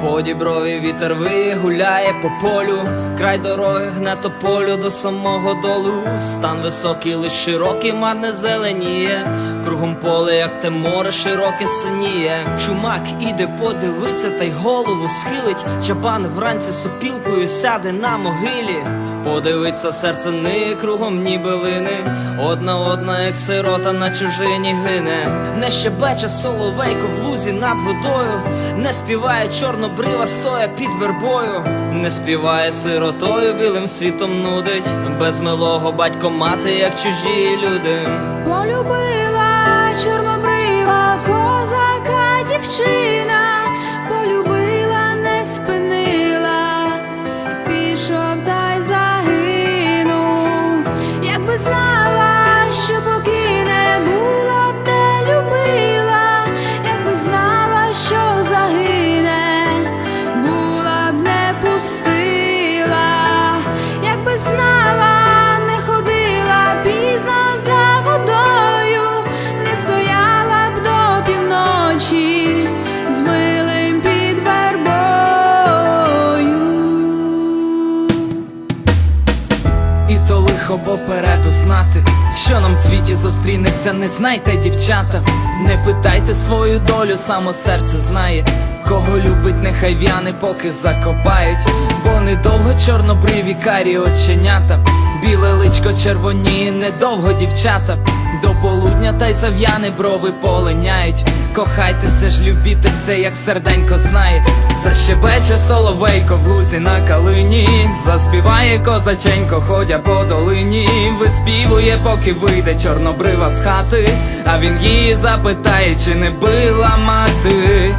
По діброві вітер вигуляє по полю, край дороги гне тополю до самого долу. Стан високий, лиш широкий, мар не зеленіє. Кругом поле, як те море, широке синіє. Чумак іде подивиться, та й голову схилить. Чабан вранці сопілкою сяде на могилі. Подивиться серце ни кругом ні билини. Одна одна, як сирота на чужині гине. Не щебече соловейко в лузі над водою, не співає чорнобрива, стоя під вербою, не співає сиротою, білим світом нудить. Без милого батько мати, як чужі люди. Полюбила чорнобрива козака дівчина, що нам в світі зустрінеться, не знайте, дівчата. Не питайте свою долю, само серце знає. Кого любить, нехай в'яни, поки закопають. Бо недовго чорнобриві карі оченята. Біле личко червоніє, недовго дівчата. До полудня та й зав'яни брови полиняють. Кохайтеся ж, любітеся, як серденько знає. Защебече соловейко в лузі на калині, заспіває козаченько, ходя по долині, виспівує, поки вийде чорнобрива з хати, а він її запитає, чи не била мати.